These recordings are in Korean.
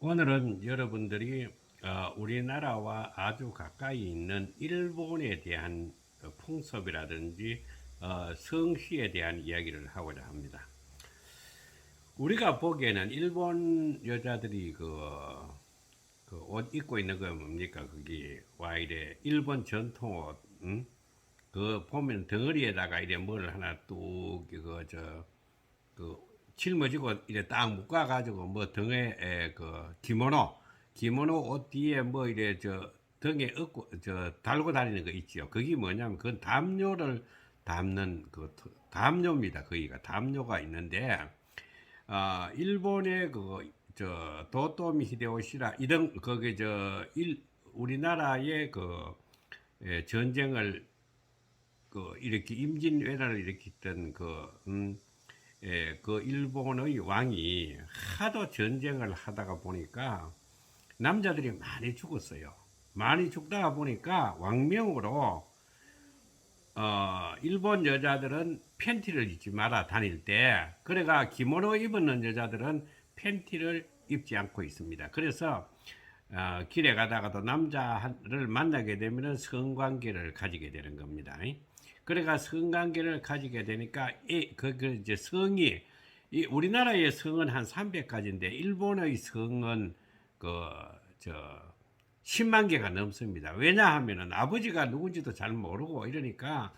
오늘은 여러분들이 어, 우리나라와 아주 가까이 있는 일본에 대한 어, 풍습이라든지 어, 성시에 대한 이야기를 하고자 합니다. 우리가 보기에는 일본 여자들이 그, 그 옷 입고 있는 거 뭡니까? 그게 와 이래 일본 전통 옷, 응? 그 보면 덩어리에다가 이래 뭘 하나 뚝 그 저 그 짊어지고 이래 딱 묶어 가지고 뭐 등에 에, 그 기모노 기모노 옷 뒤에 뭐 이래 저 등에 업고 저 달고 다니는 거 있지요. 그게 뭐냐면 그건 담요를 담는 그 토- 담요입니다. 거기가 담요가 있는데 아 일본의 그 저 도토미 히데요시라 이런 거기 저 일 우리나라의 그 예, 전쟁을 그 이렇게 임진왜란을 일으켰던 그 음, 예, 그 일본의 왕이 하도 전쟁을 하다가 보니까 남자들이 많이 죽었어요. 많이 죽다가 보니까 왕명으로 어, 일본 여자들은 팬티를 입지 마라 다닐 때 그래가 기모노 입는 여자들은 팬티를 입지 않고 있습니다. 그래서 어, 길에 가다가도 남자를 만나게 되면 성관계를 가지게 되는 겁니다. 그래가 성관계를 가지게 되니까 이, 그, 그 이제 성이 이 우리나라의 성은 한 300가지인데 일본의 성은 그저 10만 개가 넘습니다. 왜냐하면은 아버지가 누군지도 잘 모르고 이러니까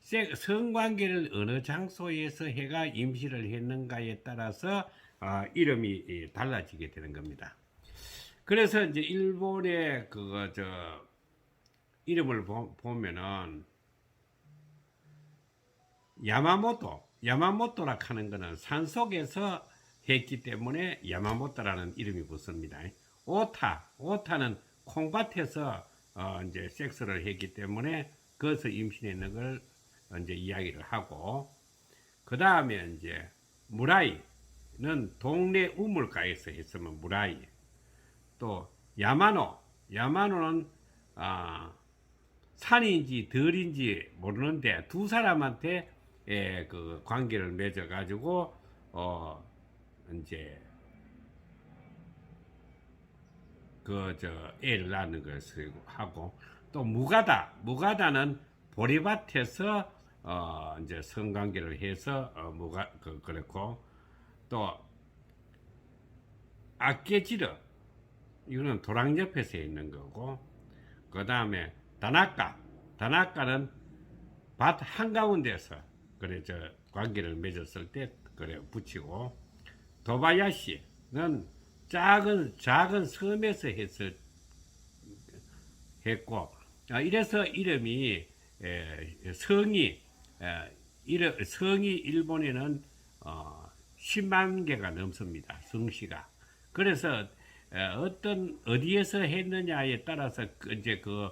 세- 성관계를 어느 장소에서 해가 임시를 했는가에 따라서 아, 이름이 이, 달라지게 되는 겁니다. 그래서 이제 일본의 그거 저 이름을 보, 보면은 야마모토, 야마모토라 하는 거는 산속에서 했기 때문에 야마모토라는 이름이 붙습니다. 오타, 오타는 콩밭에서 어, 이제 섹스를 했기 때문에 그것을 임신했는 걸 이제 이야기를 하고 그 다음에 이제 무라이는 동네 우물가에서 했으면 무라이 또 야마노, 야마노는 아, 산인지 덜인지 모르는데 두 사람한테 예, 그 관계를 맺어 가지고 어 이제 그 저 애를 낳는 것을 하고 또 무가다 무가다는 보리밭에서 어 이제 성관계를 해서 어 무가 그 그렇고 또 아깨지르 이거는 도랑 옆에서 있는 거고 그 다음에 다나카 다나카는 밭 한가운데서 그래 저 관계를 맺었을 때 그래 붙이고 도바야시는 작은 작은 섬에서 했을 했고 아, 이래서 이름이 에, 성이 에, 이름 성이 일본에는 어, 10만 개가 넘습니다. 성씨가 그래서 에, 어떤 어디에서 했느냐에 따라서 그 이제 그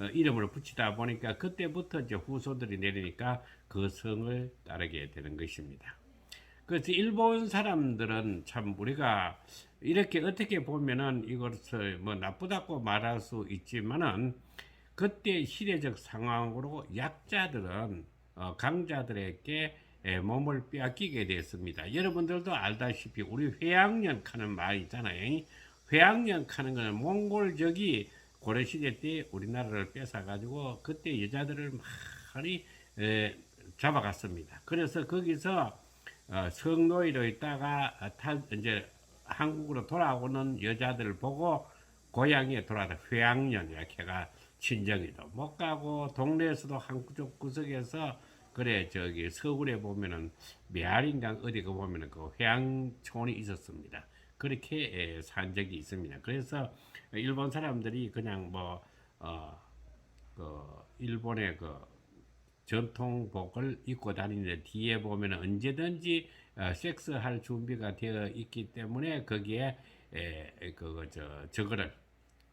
어, 이름을 붙이다 보니까 그때부터 이제 후손들이 내리니까 그 성을 따르게 되는 것입니다. 그래서 일본 사람들은 참 우리가 이렇게 어떻게 보면은 이것을 뭐 나쁘다고 말할 수 있지만은 그때 시대적 상황으로 약자들은 어, 강자들에게 에, 몸을 빼앗기게 됐습니다. 여러분들도 알다시피 우리 회양년 하는 말 있잖아요. 회양년 하는 거는 몽골족이 고려 시대 때 우리나라를 뺏어가지고 그때 여자들을 많이 에, 잡아갔습니다. 그래서 거기서 어, 성노예로 있다가 어, 탈, 이제 한국으로 돌아오는 여자들을 보고 고향에 돌아다 회양년 이렇게 가 친정에도 못 가고 동네에서도 한쪽 구석에서 그래 저기 서울에 보면은 메아린강 어디 가 보면은 그 회양촌이 있었습니다. 그렇게 에, 산 적이 있습니다. 그래서 일본 사람들이 그냥 뭐 어, 그 일본의 그 전통복을 입고 다니는데 뒤에 보면 언제든지 어, 섹스할 준비가 되어 있기 때문에 거기에 그거 저 저거를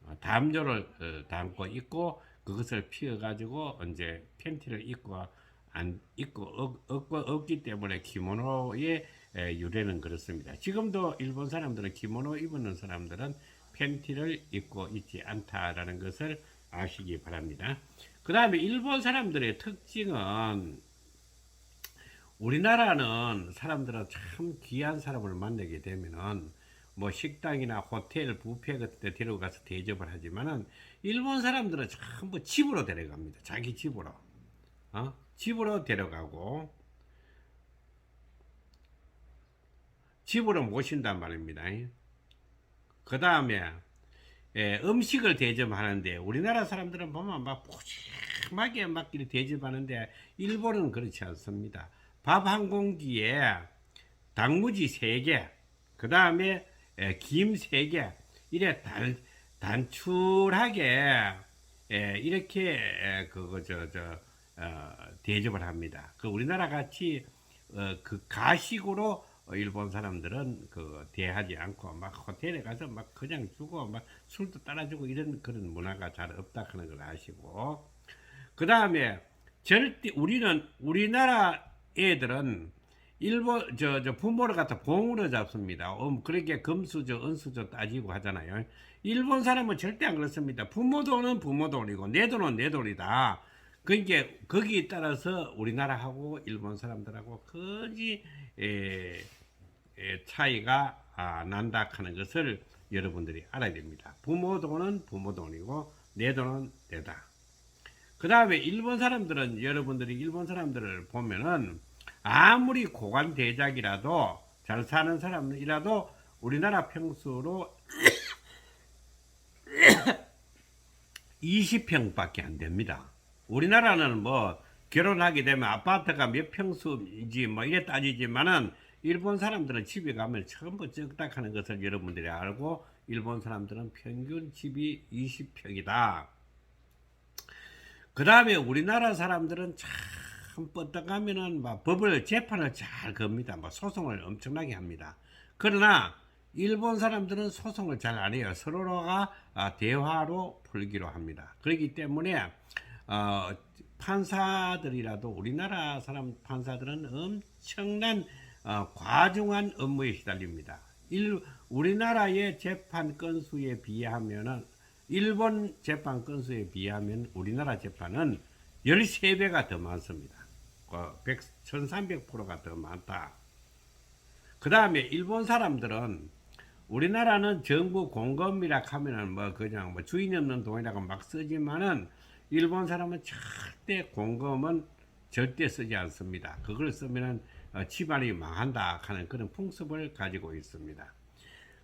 어, 담요를 어, 담고 있고 그것을 피워 가지고 이제 팬티를 입고 안 입고 없, 없고 없기 때문에 기모노의 에, 유래는 그렇습니다. 지금도 일본 사람들은 기모노 입는 사람들은 팬티를 입고 있지 않다라는 것을 아시기 바랍니다. 그 다음에 일본 사람들의 특징은 우리나라는 사람들은 참 귀한 사람을 만나게 되면은 뭐 식당이나 호텔 뷔페 같은 데 데려가서 대접을 하지만은 일본 사람들은 전부 집으로 데려갑니다. 자기 집으로. 어? 집으로 데려가고 집으로 모신단 말입니다. 그 다음에 예, 음식을 대접하는데 우리나라 사람들은 보면 막 푸짐하게 막 이렇게 대접하는데 일본은 그렇지 않습니다. 밥 한 공기에 단무지 세 개, 그 다음에 김세 개, 이래 단, 단출하게 예, 이렇게 에, 그거 저저 어, 대접을 합니다. 그 우리나라 같이 어, 그 가식으로 어, 일본 사람들은 그 대하지 않고 막 호텔에 가서 막 그냥 주고 막 술도 따라주고 이런 그런 문화가 잘 없다 하는 걸 아시고 그 다음에 절대 우리는 우리나라 애들은 일본 저, 저 부모를 갖다 봉으로 잡습니다. 음, 그렇게 금수저 은수저 따지고 하잖아요. 일본 사람은 절대 안 그렇습니다. 부모 돈은 부모 돈이고 내 돈은 내 돈이다. 그러니까 거기에 따라서 우리나라하고 일본 사람들하고 거지 에, 에, 차이가 아, 난다 하는 것을 여러분들이 알아야 됩니다. 부모 돈은 부모 돈이고 내 돈은 내다. 그 다음에 일본 사람들은 여러분들이 일본 사람들을 보면은 아무리 고관 대작이라도 잘 사는 사람이라도 우리나라 평수로 20평밖에 안 됩니다. 우리나라는 뭐 결혼하게 되면 아파트가 몇 평수인지 뭐 이래 따지지만은 일본 사람들은 집에 가면 전부 적다 하는 것을 여러분들이 알고 일본 사람들은 평균 집이 20평이다. 그 다음에 우리나라 사람들은 참 뻗어가면은 막 법을 재판을 잘 겁니다. 막 소송을 엄청나게 합니다. 그러나 일본 사람들은 소송을 잘 안 해요. 서로가 아, 대화로 풀기로 합니다. 그렇기 때문에 어, 판사들이라도 우리나라 사람 판사들은 엄청난 어, 과중한 업무에 시달립니다. 일, 우리나라의 재판 건수에 비하면은 일본 재판 건수에 비하면 우리나라 재판은 13배가 더 많습니다. 어, 100, 1300%가 더 많다. 그 다음에 일본 사람들은 우리나라는 정부 공금이라 하면은 뭐 그냥 뭐 주인 없는 돈이라고 막 쓰지만은 일본 사람은 절대 공금은 절대 쓰지 않습니다. 그걸 쓰면은 어, 집안이 망한다 하는 그런 풍습을 가지고 있습니다.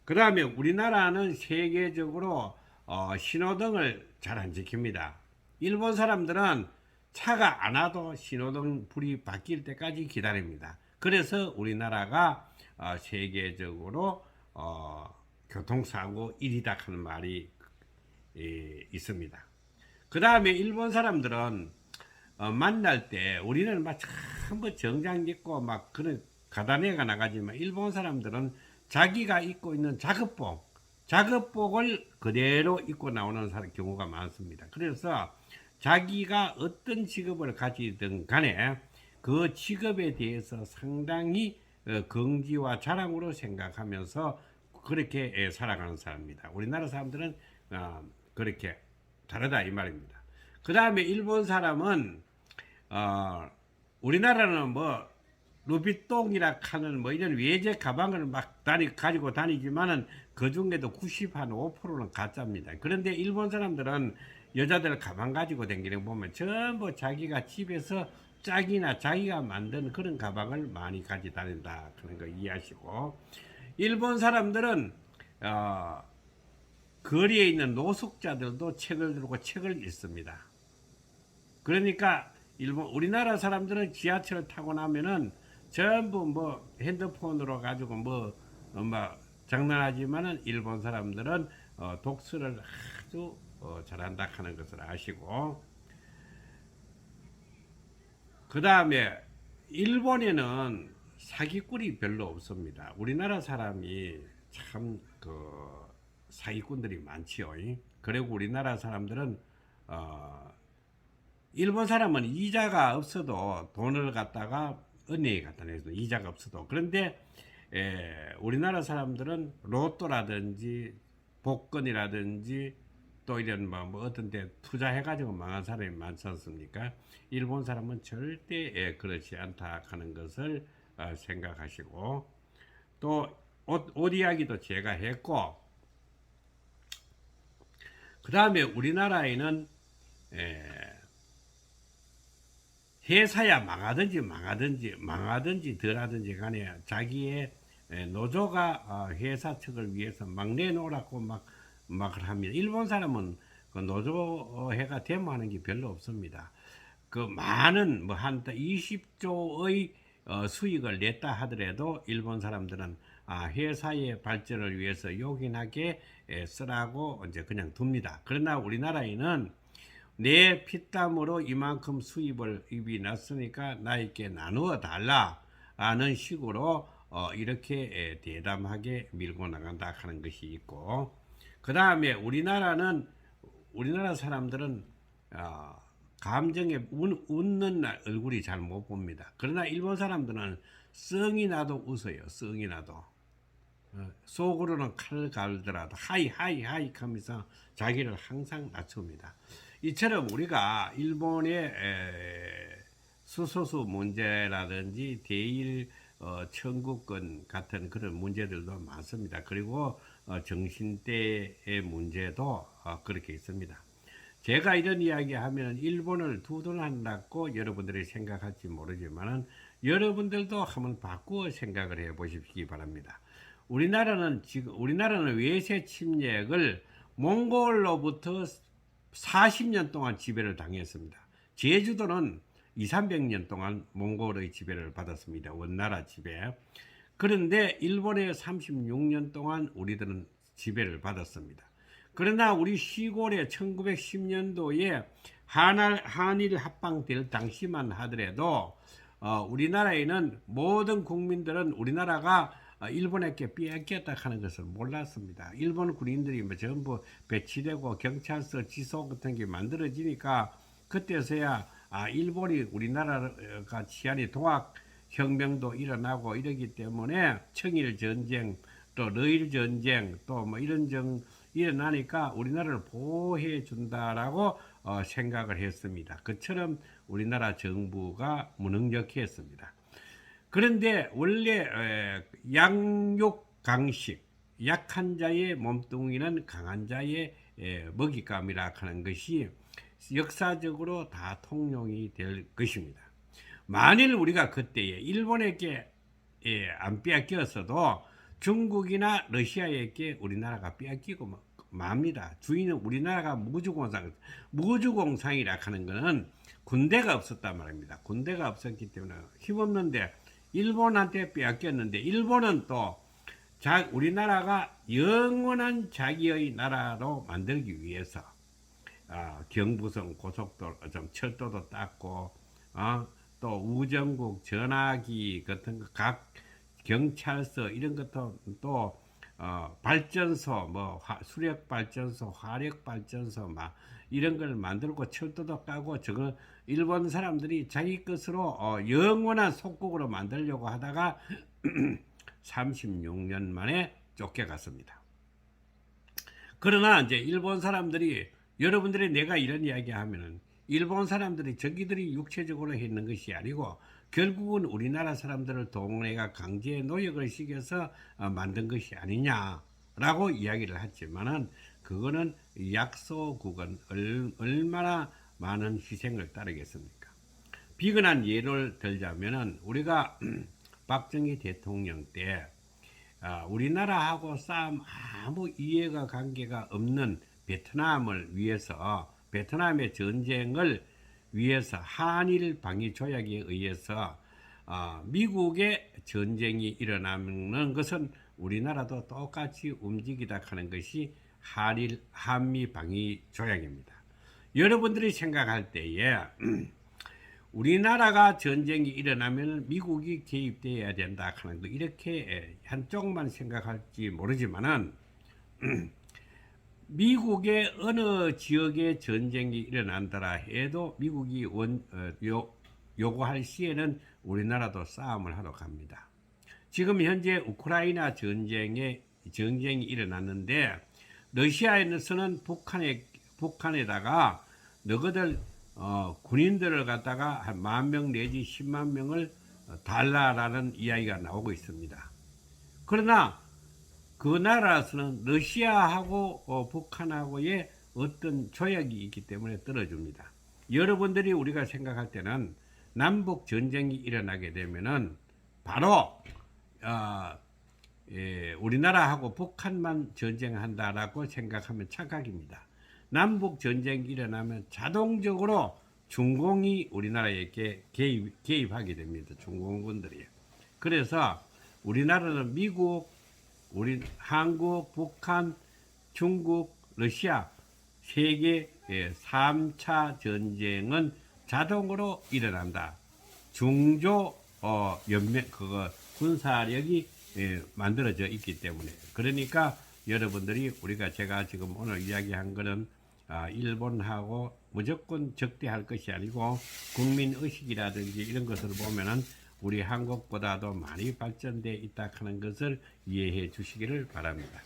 그 다음에 우리나라는 세계적으로 어, 신호등을 잘 안 지킵니다. 일본 사람들은 차가 안 와도 신호등 불이 바뀔 때까지 기다립니다. 그래서 우리나라가 어, 세계적으로 어, 교통사고 1위다 하는 말이 예, 있습니다. 그 다음에 일본 사람들은 어, 만날 때 우리는 막 전부 정장 입고 막 그런 가다내가 나가지만 일본 사람들은 자기가 입고 있는 작업복, 작업복을 그대로 입고 나오는 경우가 많습니다. 그래서 자기가 어떤 직업을 가지든 간에 그 직업에 대해서 상당히 어, 긍지와 자랑으로 생각하면서 그렇게 예, 살아가는 사람입니다. 우리나라 사람들은 어, 그렇게 다르다 이 말입니다. 그 다음에 일본 사람은 어, 우리나라는 뭐 루비똥이라 하는 뭐 이런 외제 가방을 막 다니 가지고 다니지만은 그 중에도 90 한 5%는 가짜입니다. 그런데 일본 사람들은 여자들 가방 가지고 거 보면 전부 자기가 집에서 짝이나 자기가 만든 그런 가방을 많이 가지 다닌다 그런 거 이해하시고 일본 사람들은 어, 거리에 있는 노숙자들도 책을 들고 책을 읽습니다. 그러니까 일본 우리나라 사람들은 지하철을 타고 나면은 전부 뭐 핸드폰으로 가지고 뭐, 어, 뭐 장난하지만은 일본 사람들은 어, 독서를 아주 어, 잘한다 하는 것을 아시고 그 다음에 일본에는 사기꾼이 별로 없습니다. 우리나라 사람이 참 그 사기꾼들이 많지요. 그리고 우리나라 사람들은 어, 일본 사람은 이자가 없어도 돈을 갖다가 은행에 갖다 내서 이자가 없어도. 그런데 에, 우리나라 사람들은 로또라든지 복권이라든지 또 이런 뭐, 뭐 어떤 데 투자해가지고 망한 사람이 많지 않습니까? 일본 사람은 절대 에, 그렇지 않다 하는 것을 어, 생각하시고. 또 옷, 옷 이야기도 제가 했고. 그 다음에 우리나라에는 에, 회사야 망하든지 망하든지 망하든지 덜하든지 간에 자기의 에, 노조가 어, 회사 측을 위해서 막 내 놓으라고 막, 막 합니다. 일본 사람은 그 노조회가 데모하는 게 별로 없습니다. 그 많은 뭐한 20조의 어, 수익을 냈다 하더라도 일본 사람들은 아, 회사의 발전을 위해서 요긴하게 에, 쓰라고 이제 그냥 둡니다. 그러나 우리나라에는 내 피땀으로 이만큼 수입을 입이 났으니까 나에게 나누어 달라라는 식으로 어, 이렇게 에, 대담하게 밀고 나간다 하는 것이 있고 그 다음에 우리나라는 우리나라 사람들은 어, 감정에 웃, 웃는 날 얼굴이 잘 못 봅니다. 그러나 일본 사람들은 썽이 나도 웃어요. 썽이 나도. 어, 속으로는 칼 갈더라도 하이 하이 하이 하면서 자기를 항상 낮춥니다. 이처럼 우리가 일본의 에, 수소수 문제라든지 대일 어, 청구권 같은 그런 문제들도 많습니다. 그리고 어, 정신대의 문제도 어, 그렇게 있습니다. 제가 이런 이야기 하면 일본을 두둔한다고 여러분들이 생각할지 모르지만은 여러분들도 한번 바꾸어 생각을 해 보십시기 바랍니다. 우리나라는 지금 우리나라는 외세 침략을 몽골로부터 40년 동안 지배를 당했습니다. 제주도는 2, 300년 동안 몽골의 지배를 받았습니다. 원나라 지배. 그런데 일본의 36년 동안 우리들은 지배를 받았습니다. 그러나 우리 시골에 1910년도에 한일, 한일 합방될 당시만 하더라도 어, 우리나라에는 모든 국민들은 우리나라가 어, 일본에게 빼앗겼다 하는 것을 몰랐습니다. 일본 군인들이 뭐 전부 배치되고 경찰서 지소 같은 게 만들어지니까 그때서야 아, 일본이 우리나라가 치안이 동학 혁명도 일어나고 이러기 때문에 청일 전쟁 또 러일 전쟁 또 뭐 이런 정 일어나니까 우리나라를 보호해 준다라고 어, 생각을 했습니다. 그처럼 우리나라 정부가 무능력했습니다. 그런데 원래 에, 양육 강식 약한 자의 몸뚱이는 강한 자의 에, 먹잇감이라 하는 것이 역사적으로 다 통용이 될 것입니다. 만일 우리가 그때에 일본에게 예, 안 빼앗겼어도 중국이나 러시아에게 우리나라가 빼앗기고 맙니다. 주인은 우리나라가 무주공상, 무주공상이라 하는 것은 군대가 없었단 말입니다. 군대가 없었기 때문에 힘없는데 일본한테 빼앗겼는데 일본은 또 자, 우리나라가 영원한 자기의 나라로 만들기 위해서 아, 경부선 고속도로, 좀 철도도 닦고 어, 또 우정국 전화기 같은 거 각 경찰서 이런 것도 또 어, 발전소 뭐 화, 수력 발전소 화력 발전소 막 이런 걸 만들고 철도도 까고 저거 일본 사람들이 자기 것으로 어, 영원한 속국으로 만들려고 하다가 36년 만에 쫓겨갔습니다. 그러나 이제 일본 사람들이 여러분들이 내가 이런 이야기 하면은 일본 사람들이 저기들이 육체적으로 했는 것이 아니고 결국은 우리나라 사람들을 동네가 강제 노역을 시켜서 어, 만든 것이 아니냐라고 이야기를 했지만은 그거는 약소국은 얼마나 많은 희생을 따르겠습니까? 비근한 예를 들자면은 우리가 박정희 대통령 때 아, 우리나라하고 싸움 아무 이해가 관계가 없는 베트남을 위해서 베트남의 전쟁을 위해서 한일 방위 조약에 의해서 어, 미국의 전쟁이 일어나는 것은 우리나라도 똑같이 움직이다 하는 것이 한일 한미 방위 조약입니다. 여러분들이 생각할 때에 우리나라가 전쟁이 일어나면 미국이 개입돼야 된다 하는 거 이렇게 한쪽만 생각할지 모르지만은 미국의 어느 지역에 전쟁이 일어난다라 해도 미국이 원, 어, 요, 요구할 시에는 우리나라도 싸움을 하러 갑니다. 지금 현재 우크라이나 전쟁에 전쟁이 일어났는데 러시아에서는 북한에 북한에다가 너희들 어, 군인들을 갖다가 한 만 명 내지 10만 명을 달라라는 이야기가 나오고 있습니다. 그러나 그 나라에서는 러시아하고 어, 북한하고의 어떤 조약이 있기 때문에 떨어집니다. 여러분들이 우리가 생각할 때는 남북 전쟁이 일어나게 되면은 바로 어, 예, 우리나라하고 북한만 전쟁한다라고 생각하면 착각입니다. 남북 전쟁이 일어나면 자동적으로 중공이 우리나라에게 개입, 개입하게 됩니다. 중공군들이. 그래서 우리나라는 미국, 우리 한국, 북한, 중국, 러시아 세계 3차 전쟁은 자동으로 일어난다. 중조 어, 연맹 그거 군사력이 예, 만들어져 있기 때문에 그러니까 여러분들이 우리가 제가 지금 오늘 이야기한 거는 아, 일본하고 무조건 적대할 것이 아니고 국민 의식이라든지 이런 것을 보면은 우리 한국보다도 많이 발전돼 있다 하는 것을 이해해 주시기를 바랍니다.